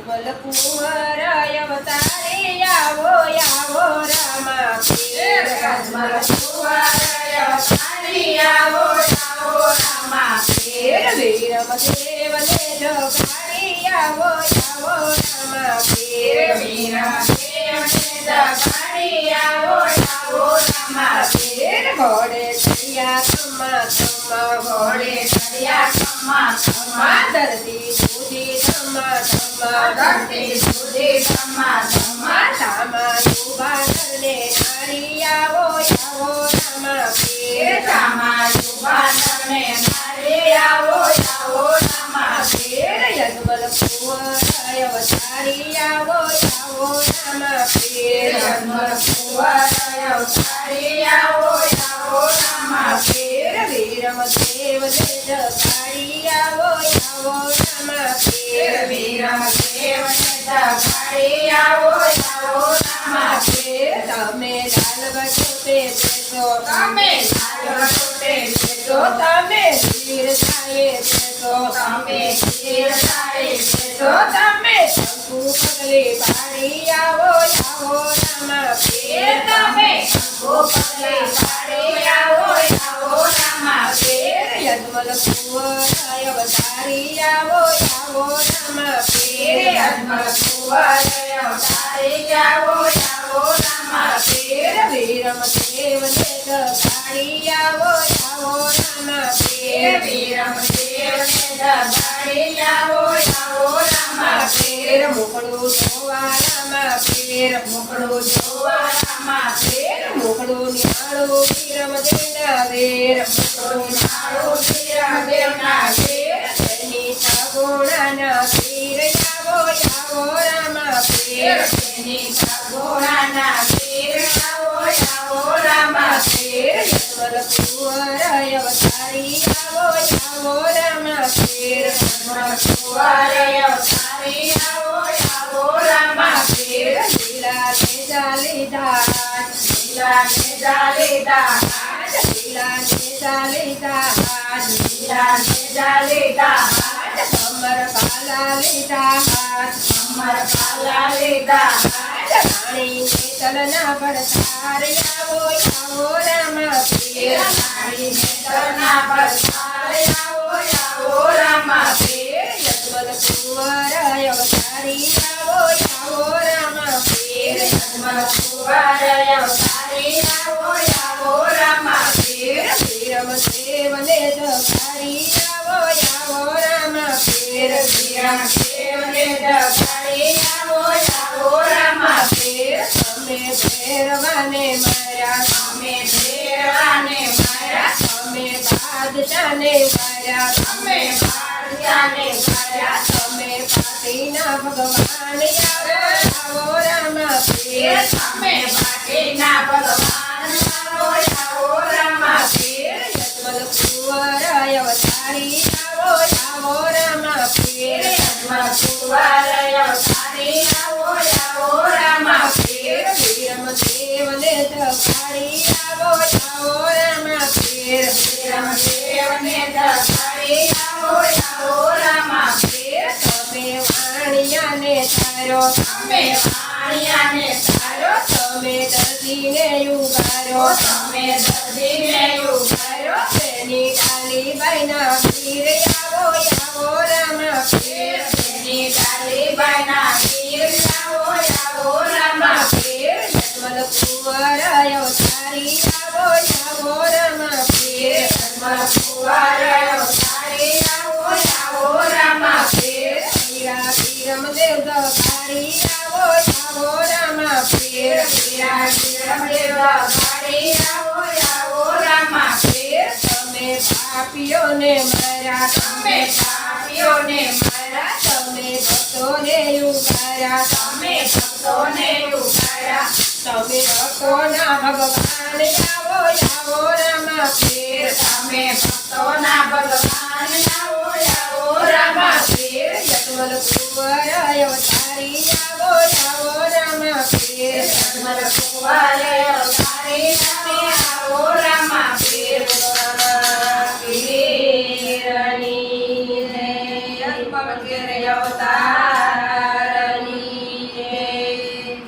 જુગલ કુંવર અવતારે આવો આવો રામા રાજમાં કુંવર અવતારે આવો આવો રામા વીરમ દેવને જગાડી આવો તમે શંકુ પગલે પાડી આવો. અવતારી આવો રામા પીર અજમલ કુંવર અવતારી આવો આવો પીર વીરમ દેવ દેજ કાળી આવો આવો પીર વીરમ દેવને દગાડી આવો આવો રામા પીર મોકળું જોવા રામા પીર મોકળું જોવા રામા પીર મોકળું નિહાળું વીરમ દેના વીર મોકળું મારું વીરમ દેવના પીર લીલા લીલા લીલા હાથ લીલા ને જાલીદા હાથ લીધા અમર પાલા લીધા રાણી ને તલના પડતાર આવો આવો રામા પીર નારી ને તરના પર સારે આવો આવો રામા પીર યજમલ કુંવર અવતારી આવો આવો રામા પીર અજમલ કુંવર અવતારી આવો વીરમ દેવને દગાડી આવો આવો રામા પીર તમે ભેરવાને માર્યા અમે ભેરવાને મારા તમે બાદશાહને માર્યા અમે ભારજાને મારા તમે પાટીના ભગવાન અમે ભગવાન આવો આવો રામા કુંવર અવતારી પીર તમે વાણિયાને તારો તારો તમે દર્દીને યુગારો તમે દર્દીને ઉગારો તેની ડાલી બાઈના પીર દકારી આવો આવો, રામા પીર દગાડી આવો આવો, રામા પીર તમે પાપીઓને મારા ભગવાન આવો આવો, રામા પીર તમે ભક્તોના પીર અવતારી